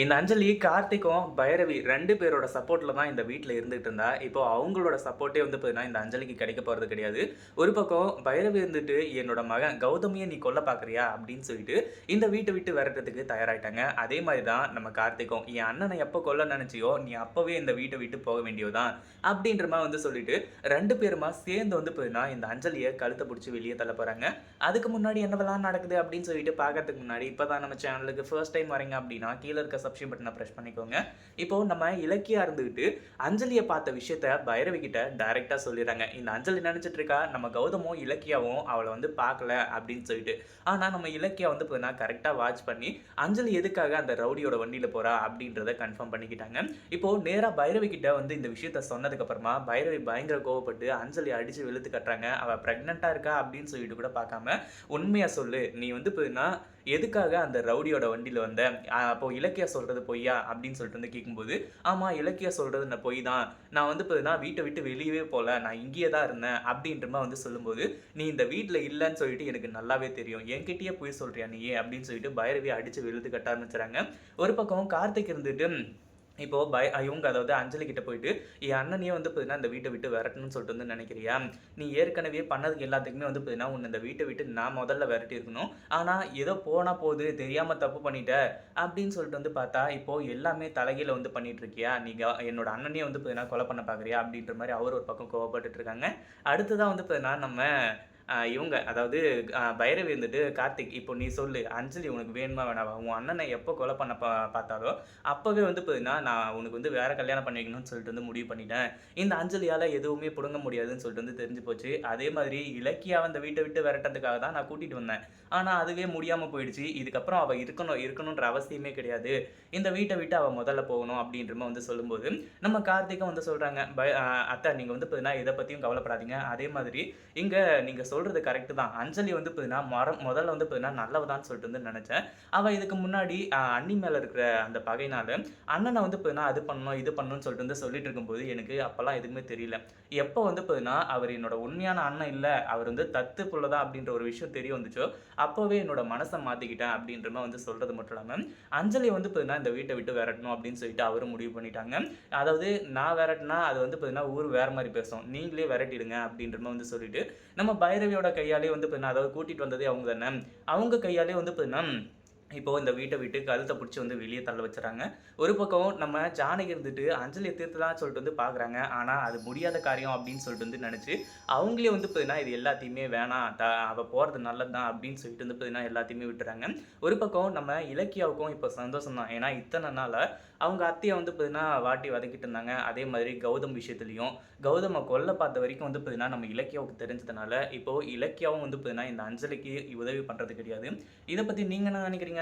இந்த அஞ்சலி கார்த்திக்கும் பைரவி ரெண்டு பேரோட சப்போர்ட்டில் தான் இந்த வீட்டில் இருந்துகிட்டு இருந்தா. இப்போ அவங்களோட சப்போர்ட்டே வந்து பார்த்தீங்கன்னா இந்த அஞ்சலிக்கு கிடைக்க போகிறது கிடையாது. ஒரு பக்கம் பைரவி இருந்துட்டு என்னோட மகன் கௌதமியை நீ கொல்ல பார்க்குறியா அப்படின்னு சொல்லிட்டு இந்த வீட்டை விட்டு விரட்டுறதுக்கு தயாராயிட்டாங்க. அதே மாதிரி தான் நம்ம கார்த்திக்கும் என் அண்ணனை எப்போ கொல்ல நினச்சியோ நீ அப்போவே இந்த வீட்டை விட்டு போக வேண்டியதுதான். அப்படின்ற மாதிரி வந்து சொல்லிட்டு ரெண்டு பேருமா சேர்ந்து வந்து பார்த்தீங்கன்னா இந்த அஞ்சலியை கழுத்தை பிடிச்சி வெளியே தள்ள போகிறாங்க அதுக்கு முன்னாடி என்னவெல்லாம் நடக்குது அப்படின்னு சொல்லிட்டு பார்க்கறதுக்கு முன்னாடி இப்போ தான் நம்ம சேனலுக்கு ஃபர்ஸ்ட் டைம் வரீங்க அப்படின்னா கீழே இருக்க சப்ஸ்கிரைப் பட்டனை ப்ரெஸ் பண்ணிக்கோங்க. இப்போ நம்ம இலக்கியா இருந்துக்கிட்டு அஞ்சலியை பார்த்த விஷயத்த பைரவி கிட்ட டைரெக்டாக சொல்லிடுறாங்க. இந்த அஞ்சலி நினைச்சிட்டு இருக்கா? நம்ம கௌதமும் இலக்கியாவும் அவளை வந்து பார்க்கல அப்படின்னு சொல்லிட்டு. ஆனால் நம்ம இலக்கியா வந்து பார்த்தீங்கன்னா கரெக்டாக வாட்ச் பண்ணி அஞ்சலி எதுக்காக அந்த ரவுடியோட வண்டியில் போறா அப்படின்றத கன்ஃபார்ம் பண்ணிக்கிட்டாங்க. இப்போ நேராக பைரவி கிட்ட வந்து இந்த விஷயத்த சொன்னதுக்கு அப்புறமா பைரவி பயங்கர கோவப்பட்டு அஞ்சலி அடிச்சு வெளுத்து கட்டுறாங்க. அவள் ப்ரெக்னெண்ட்டாக இருக்கா அப்படின்னு சொல்லிட்டு கூட பார்க்காம உண்மையாக சொல்லு. நீ வந்து பார்த்தீங்கன்னா எதுக்காக அந்த ரவுடியோட வண்டியில் வந்த? அப்போ இலக்கியா சொல்கிறது பொய்யா? அப்படின்னு சொல்லிட்டு வந்து கேட்கும்போது ஆமாம் இலக்கியா சொல்கிறது நான் பொய் தான் நான் வந்து இப்போ நான் வீட்டை விட்டு வெளியவே போகல நான் இங்கேயே தான் இருந்தேன். அப்படின்ற மாதிரி வந்து சொல்லும்போது நீ இந்த வீட்டில் இல்லைன்னு சொல்லிட்டு எனக்கு நல்லாவே தெரியும். என்கிட்டயே போய் சொல்கிறியா நீ அப்படின்னு சொல்லிட்டு பைரவி அடித்து விழுது கட்ட ஆரம்பிச்சுறாங்க. ஒரு பக்கம் கார்த்திக் இருந்துட்டு இப்போ பய இவங்க அதாவது அஞ்சலி கிட்ட போயிட்டு என் அண்ணனையே வந்து பார்த்தீங்கன்னா இந்த வீட்டை விட்டு விரட்டணும்னு சொல்லிட்டு வந்து நினைக்கிறியா? நீ ஏற்கனவே பண்ணதுக்கு எல்லாத்துக்குமே வந்து பார்த்தீங்கன்னா உன்னை இந்த வீட்டை விட்டு நான் முதல்ல விரட்டி இருக்கணும். ஆனால் ஏதோ போனா போகுது தெரியாம தப்பு பண்ணிட்ட. அப்படின்னு சொல்லிட்டு வந்து பார்த்தா இப்போ எல்லாமே தலைகீழ வந்து பண்ணிட்டு இருக்கியா நீங்க என்னோட அண்ணனையே வந்து பார்த்தீங்கன்னா கொலை பண்ண பார்க்குறியா அப்படின்ற மாதிரி அவர் ஒரு பக்கம் கோவப்பட்டு இருக்காங்க. அடுத்ததான் வந்து பார்த்தீங்கன்னா நம்ம இவங்க அதாவது பைரவி வந்துட்டு கார்த்திக் இப்போ நீ சொல்லு அஞ்சலி உனக்கு வேணுமா வேணாவா? உன் அண்ணனை எப்போ கொலை பண்ண பா பார்த்தாலோ அப்போவே வந்து பார்த்தீங்கன்னா நான் உனக்கு வந்து வேற கல்யாணம் பண்ணி வைக்கணும்னு சொல்லிட்டு வந்து முடிவு பண்ணிட்டேன். இந்த அஞ்சலியால் எதுவுமே பிடுங்க முடியாதுன்னு சொல்லிட்டு வந்து தெரிஞ்சு போச்சு. அதே மாதிரி இலக்கியா அந்த வீட்டை விட்டு விரட்டதுக்காக தான் நான் கூட்டிகிட்டு வந்தேன். ஆனால் அதுவே முடியாமல் போயிடுச்சு. இதுக்கப்புறம் அவள் இருக்கணும் இருக்கணுன்ற அவசியமே கிடையாது. இந்த வீட்டை விட்டு அவள் முதல்ல போகணும் அப்படின்ற வந்து சொல்லும்போது நம்ம கார்த்திக்கும் வந்து சொல்கிறாங்க அத்தை நீங்கள் வந்து பார்த்தீங்கன்னா இதை பற்றியும் கவலைப்படாதீங்க. அதே மாதிரி இங்கே நீங்கள் சொல் சொல்கிறது கரெக்டு தான். அஞ்சலி வந்து பார்த்தீங்கன்னா மரம் முதல்ல வந்து பார்த்தீங்கன்னா நல்லவதான்னு சொல்லிட்டு வந்து நினச்சேன். அவள் இதுக்கு முன்னாடி அண்ணி மேலே இருக்கிற அந்த பகையினால அண்ணனை வந்து பார்த்தீங்கன்னா அது பண்ணணும் இது பண்ணணும்னு சொல்லிட்டு வந்து சொல்லிட்டு இருக்கும்போது எனக்கு அப்போல்லாம் எதுவுமே தெரியல. எப்போ வந்து பார்த்தீங்கன்னா அவர் என்னோட உண்மையான அண்ணன் இல்லை அவர் வந்து தத்து புள்ளதா அப்படின்ற ஒரு விஷயம் தெரிய வந்துச்சோ அப்போவே என்னோட மனசை மாற்றிக்கிட்டேன் அப்படின்ற மாதிரி வந்து சொல்கிறது மட்டும் இல்லாமல் அஞ்சலி வந்து பார்த்தீங்கன்னா இந்த வீட்டை விட்டு விரட்டணும் அப்படின்னு சொல்லிட்டு அவரும் முடிவு பண்ணிட்டாங்க. அதாவது நான் விரட்டினா அது வந்து பார்த்தீங்கன்னா ஊர் வேறு மாதிரி பேசும். நீங்களே விரட்டிடுங்க அப்படின்ற மாதிரி வந்து சொல்லிட்டு நம்ம பைரவியோட கையாலே வந்து பார்த்தீங்கன்னா அதாவது கூட்டிகிட்டு வந்ததே அவங்க தானே. அவங்க கையாலே வந்து பார்த்தீங்கன்னா இப்போ இந்த வீட்டை விட்டு கழுத்தை பிடிச்சி வந்து வெளியே தள்ள வச்சுறாங்க. ஒரு பக்கம் நம்ம ஜானகி இருந்துட்டு அஞ்சலி தீர்த்துலாம் சொல்லிட்டு வந்து பார்க்குறாங்க ஆனால் அது முடியாத காரியம் அப்படின்னு சொல்லிட்டு வந்து நினச்சி அவங்களே வந்து பார்த்தீங்கன்னா இது எல்லாத்தையுமே வேணாம் த அவள் போகிறது நல்லது தான் அப்படின்னு சொல்லிட்டு வந்து பார்த்தீங்கன்னா எல்லாத்தையுமே விட்டுறாங்க. ஒரு பக்கம் நம்ம இலக்கியாவுக்கும் இப்போ சந்தோஷம் தான் ஏன்னா இத்தனை நாளாக அவங்க அத்தையை வந்து பார்த்தீங்கன்னா வாட்டி வதக்கிட்டு இருந்தாங்க. அதே மாதிரி கௌதம் விஷயத்துலையும் கௌதமை கொல்ல பார்த்த வரைக்கும் வந்து பார்த்தீங்கன்னா நம்ம இலக்கியாவுக்கு தெரிஞ்சதுனால இப்போது இலக்கியாவும் வந்து பார்த்தீங்கன்னா இந்த அஞ்சலிக்கு உதவி பண்ணுறது கிடையாது. இதை பற்றி நீங்கள் என்ன நினைக்கிறீங்க?